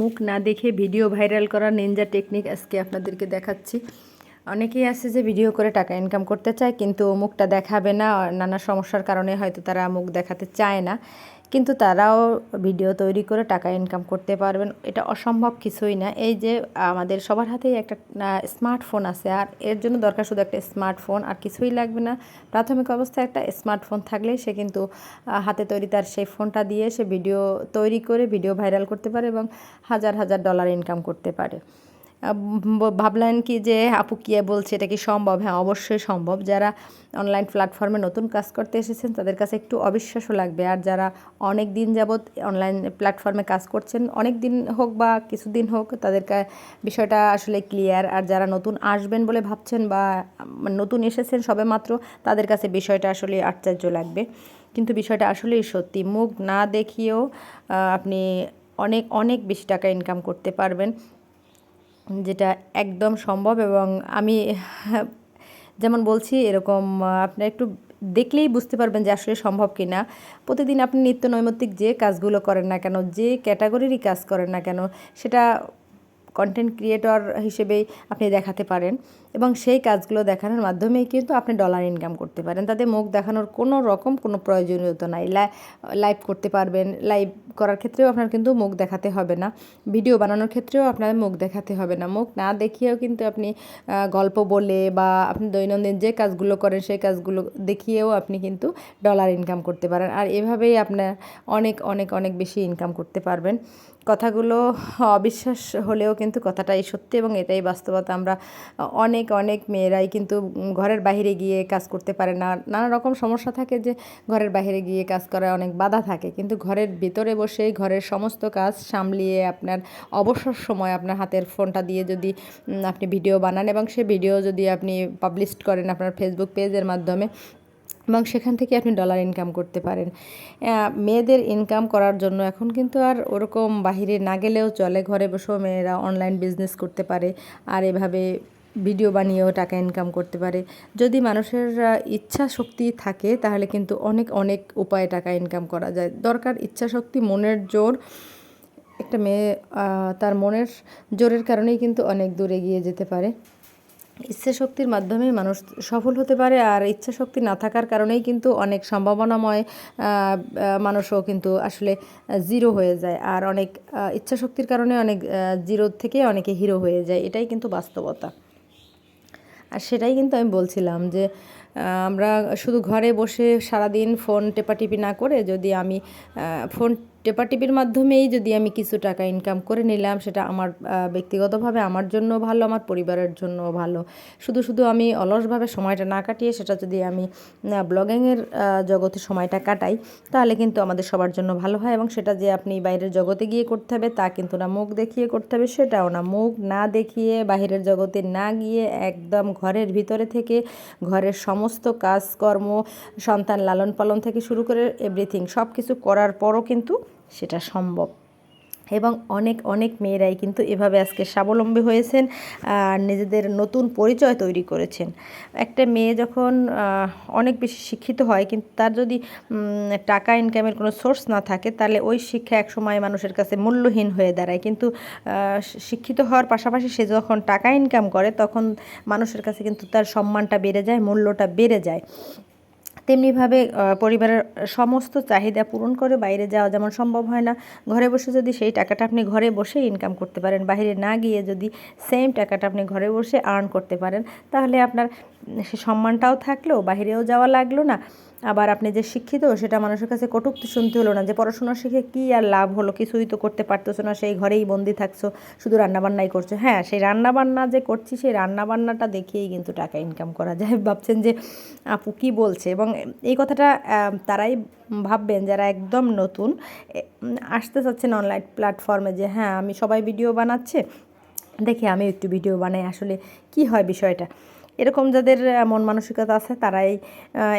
মুখ না দেখে ভিডিও ভাইরাল করা নিনজা টেকনিক আজকে আপনাদেরকে দেখাচ্ছি। অনেকেই আছে যে ভিডিও করে টাকা ইনকাম করতে চায়, কিন্তু মুখটা দেখাবে না, নানা সমস্যার কারণে হয়তো তারা মুখ দেখাতে চায় না। কিন্তু তারাও ভিডিও তৈরি করে টাকা ইনকাম করতে পারবেন। এটা অসম্ভব কিছুই না। এই যে, আমাদের সবার হাতেই একটা স্মার্টফোন আছে আর এর জন্য দরকার শুধু একটা স্মার্টফোন আর কিছুই লাগবে না। প্রাথমিক অবস্থায় একটা স্মার্টফোন থাকলেই সে কিন্তু হাতে তৈরি তার সেই ফোনটা দিয়ে সে ভিডিও তৈরি করে, ভিডিও ভাইরাল করতে পারে এবং হাজার হাজার ডলার ইনকাম করতে পারে। ভাবলেন কি যে আপু কিয়ে বলছে, এটা কি সম্ভব? হ্যাঁ অবশ্যই সম্ভব। যারা অনলাইন প্ল্যাটফর্মে নতুন কাজ করতে এসেছেন, তাদের কাছে একটু অবিশ্বাসও লাগবে। আর যারা অনেক দিন যাবৎ অনলাইন প্ল্যাটফর্মে কাজ করছেন, অনেক দিন হোক বা কিছুদিন হোক, তাদের বিষয়টা আসলে ক্লিয়ার আর যারা নতুন আসবেন বলে ভাবছেন বা নতুন এসেছেন সবে মাত্র, তাদের কাছে বিষয়টা আসলে আশ্চর্য লাগবে। কিন্তু বিষয়টা আসলেই সত্যি, মুখ না দেখিয়েও আপনি অনেক অনেক বেশি টাকা ইনকাম করতে পারবেন। যেটা একদম সম্ভব এবং আমি যেমন বলছি, এরকম আপনি একটু দেখলেই বুঝতে পারবেন যে আসলে সম্ভব কি না প্রতিদিন আপনি নিত্য নৈমিত্তিক যে কাজগুলো করেন না কেন, যে ক্যাটাগরিরই কাজ করেন না কেন, সেটা কন্টেন্ট ক্রিয়েটর হিসেবেই আপনি দেখাতে পারেন। এবং সেই কাজগুলো দেখানোর মাধ্যমেই কিন্তু আপনি ডলার ইনকাম করতে পারেন। তাদের মুখ দেখানোর কোনো রকম কোনো প্রয়োজনীয়তা নাই। লাইভ করতে পারবেন। লাইভ করার ক্ষেত্রেও আপনার কিন্তু মুখ দেখাতে হবে না। ভিডিও বানানোর ক্ষেত্রেও আপনার মুখ দেখাতে হবে না। মুখ না দেখিয়েও কিন্তু আপনি গল্প বলে বা আপনি দৈনন্দিন যে কাজগুলো করেন, সেই কাজগুলো দেখিয়েও আপনি কিন্তু ডলার ইনকাম করতে পারেন। আর এভাবেই আপনার অনেক অনেক অনেক বেশি ইনকাম করতে পারবেন। কথাগুলো অবিশ্বাস হলেও কিন্তু কথাটাই সত্যি এবং এটাই বাস্তবতা। আমরা অনেক অনেক মেয়েরাই কিন্তু ঘরের বাহিরে গিয়ে কাজ করতে পারে না। নানা রকম সমস্যা থাকে যে ঘরের বাহিরে গিয়ে কাজ করায় অনেক বাধা থাকে। কিন্তু ঘরের ভিতরে বসে ঘরের সমস্ত কাজ সামলিয়ে আপনার অবসর সময় আপনার হাতের ফোনটা দিয়ে যদি আপনি ভিডিও বানান এবং সে ভিডিও যদি আপনি পাবলিশ করেন আপনার ফেসবুক পেজের মাধ্যমে এবং সেখান থেকে আপনি ডলার ইনকাম করতে পারেন। মেয়েদের ইনকাম করার জন্য এখন কিন্তু আর ওরকম বাহিরে না গেলেও চলে। ঘরে বসেও মেয়েরা অনলাইন বিজনেস করতে পারে আর এভাবে ভিডিও বানিয়েও টাকা ইনকাম করতে পারে। যদি মানুষের ইচ্ছা শক্তি থাকে তাহলে কিন্তু অনেক অনেক উপায়ে টাকা ইনকাম করা যায়। দরকার ইচ্ছা শক্তি, মনের জোর। একটা মেয়ে তার মনের জোরের কারণেই কিন্তু অনেক দূর এগিয়ে যেতে পারে। ইচ্ছা শক্তির মাধ্যমে মানুষ সফল হতে পারে আর ইচ্ছা শক্তি না থাকার কারণেই কিন্তু অনেক সম্ভাবনাময় মানুষও কিন্তু আসলে জিরো হয়ে যায়। আর অনেক ইচ্ছা শক্তির কারণে অনেক জিরো থেকে অনেকে হিরো হয়ে যায়। এটাই কিন্তু বাস্তবতা। আর সেটাই কিন্তু আমি বলছিলাম যে আমরা শুধু ঘরে বসে সারাদিন ফোন টেপাটিপি না করে যদি আমি ফোন টেপাটিপির মাধ্যমেই যদি আমি কিছু টাকা ইনকাম করে নিলাম, সেটা আমার ব্যক্তিগতভাবে আমার জন্য ভালো, আমার পরিবারের জন্য ভালো। শুধু শুধু আমি অলসভাবে সময়টা না কাটিয়ে সেটা যদি আমি ব্লগিংয়ের জগতে সময়টা কাটাই, তাহলে কিন্তু আমাদের সবার জন্য ভালো হয় এবং সেটা যে আপনি বাইরের জগতে গিয়ে করতে হবে, তা কিন্তু না। মুখ দেখিয়ে করতে হবে, সেটাও না। মুখ না দেখিয়ে বাহিরের জগতে না গিয়ে একদম ঘরের ভিতরে থেকে, ঘরের সমস্ত কাজকর্ম, সন্তান লালন পালন থেকে শুরু করে এভরিথিং সব কিছু করার পরও কিন্তু সেটা সম্ভব। এবং অনেক অনেক মেয়েরাই কিন্তু এভাবে আজকে স্বাবলম্বী হয়েছেন আর নিজেদের নতুন পরিচয় তৈরি করেছেন। একটা মেয়ে যখন অনেক বেশি শিক্ষিত হয় কিন্তু তার যদি টাকা ইনকামের কোনো সোর্স না থাকে, তাহলে ওই শিক্ষা একসময় মানুষের কাছে মূল্যহীন হয়ে দাঁড়ায়। কিন্তু শিক্ষিত হওয়ার পাশাপাশি সে যখন টাকা ইনকাম করে, তখন মানুষের কাছে কিন্তু তার সম্মানটা বেড়ে যায়, মূল্যটা বেড়ে যায়। তেমনিভাবে পরিবারের সমস্ত চাহিদা পূরণ করে বাইরে যাওয়া যেমন সম্ভব হয় না। ঘরে বসে যদি সেই টাকাটা আপনি ঘরে বসে ইনকাম করতে পারেন, বাইরে না গিয়ে যদি সেম টাকাটা আপনি ঘরে বসে আর্ন করতে পারেন, তাহলে আপনার সে সম্মানটাও থাকল বাহিরেও যাওয়া লাগল না। আবার আপনি যে শিক্ষিত, সেটা মানুষের কাছে কটুক্তি শুনতে হলো না যে পড়াশোনা শিখে কী আর লাভ হলো, কিছুই তো করতে পারতেছো না, সেই ঘরেই বন্দি থাকছো, শুধু রান্নাবান্নাই করছ। হ্যাঁ সেই রান্নাবান্না যে করছি, সেই রান্নাবান্নাটা দেখিয়েই কিন্তু টাকা ইনকাম করা যায়। ভাবছেন যে আপু কী বলছে? এবং এই কথাটা তারাই ভাববেন যারা একদম নতুন আসতে চাচ্ছেন অনলাইন প্ল্যাটফর্মে যে হ্যাঁ আমি সবাই ভিডিও বানাচ্ছে, দেখি আমি একটু ভিডিও বানাই আসলে কি হয় বিষয়টা। এরকম যাদের মন মানসিকতা আছে, তারাই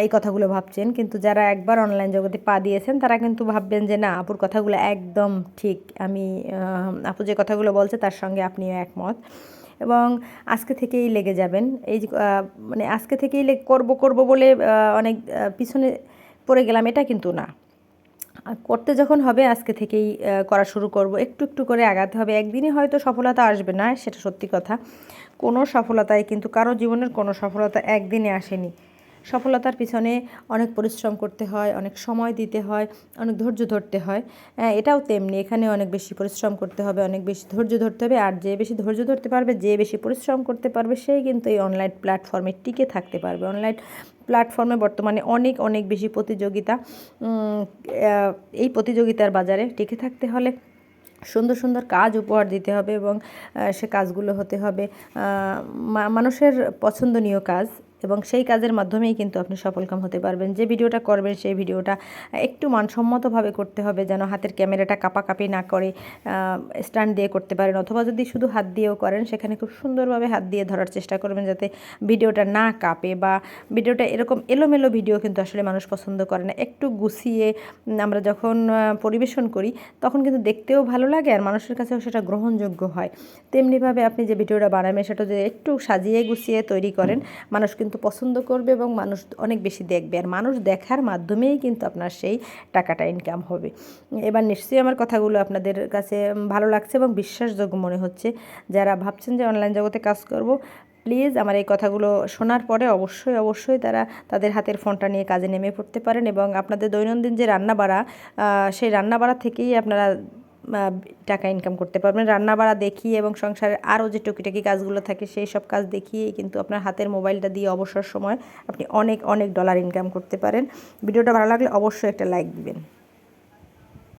এই কথাগুলো ভাবছেন। কিন্তু যারা একবার অনলাইন জগতে পা দিয়েছেন, তারা কিন্তু ভাববেন যে, না, আপুর কথাগুলো একদম ঠিক। আমি আপু যে কথাগুলো বলছে, তার সঙ্গে আপনিও একমত। এবং আজকে থেকেই লেগে যাবেন। এই মানে আজকে থেকেই করব করব বলে অনেক পিছনে পড়ে গেলাম, এটা কিন্তু না। করতে যখন হবে, আজকে থেকেই করা শুরু করব। একটু একটু করে আগাতে হবে। একদিনে হয়তো সফলতা আসবে না, সেটা সত্যি কথা। কোনো সফলতায় কিন্তু, কারও জীবনের কোনো সফলতা একদিনে আসেনি। সফলতার পিছনে অনেক পরিশ্রম করতে হয়, অনেক সময় দিতে হয়, অনেক ধৈর্য ধরতে হয়। এটাও তেমনি, এখানে অনেক বেশি পরিশ্রম করতে হবে, অনেক বেশি ধৈর্য ধরতে হবে, আর যে বেশি ধৈর্য ধরতে পারবে, যে বেশি পরিশ্রম করতে পারবে সেই কিন্তু এই অনলাইন প্ল্যাটফর্মে টিকে থাকতে পারবে। অনলাইন প্ল্যাটফর্মে বর্তমানে অনেক অনেক বেশি প্রতিযোগিতা এই প্রতিযোগিতার বাজারে টিকে থাকতে হলে সুন্দর সুন্দর কাজ উপহার দিতে হবে এবং সে কাজগুলো হতে হবে। মানুষের পছন্দনীয় কাজ এবং সেই কাজের মাধ্যমেই কিন্তু আপনি সফলকাম হতে পারবেন। যে ভিডিওটা করবেন, সেই ভিডিওটা একটু মানসম্মতভাবে করতে হবে যেন হাতের ক্যামেরাটা কাপাকাপি না করে স্ট্যান্ড দিয়ে করতে পারেন। অথবা যদি শুধু হাত দিয়েও করেন, সেখানে খুব সুন্দরভাবে হাত দিয়ে ধরার চেষ্টা করবেন যাতে ভিডিওটা না কাঁপে বা ভিডিওটা এরকম এলোমেলো ভিডিও কিন্তু আসলে মানুষ পছন্দ করে না। একটু গুছিয়ে আমরা যখন পরিবেশন করি, তখন কিন্তু দেখতেও ভালো লাগে আর মানুষের কাছেও সেটা গ্রহণযোগ্য হয়। তেমনিভাবে আপনি যে ভিডিওটা বানাবেন, সেটা যদি একটু সাজিয়ে গুছিয়ে তৈরি করেন, মানুষ কিন্তু পছন্দ করবে এবং মানুষ অনেক বেশি দেখবে। আর মানুষ দেখার মাধ্যমেই কিন্তু আপনার সেই টাকাটা ইনকাম হবে। এবার নিশ্চয়ই আমার কথাগুলো আপনাদের কাছে ভালো লাগছে এবং বিশ্বাসযোগ্য মনে হচ্ছে। যারা ভাবছেন যে অনলাইন জগতে কাজ করব প্লিজ আমার এই কথাগুলো শোনার পরে অবশ্যই অবশ্যই তারা তাদের হাতের ফোনটা নিয়ে কাজে নেমে পড়তে পারেন এবং আপনাদের দৈনন্দিন যে রান্না বাড়া সেই রান্না বাড়া থেকেই আপনারা টাকা ইনকাম করতে পারবেন। রান্না বাড়া দেখিয়ে এবং সংসারের আরও যে টুকিটাকি কাজগুলো থাকে সেই সব কাজ দেখিয়েই কিন্তু আপনার হাতের মোবাইলটা দিয়ে অবসর সময় আপনি অনেক অনেক ডলার ইনকাম করতে পারেন। ভিডিওটা ভালো লাগলে অবশ্যই একটা লাইক দিবেন।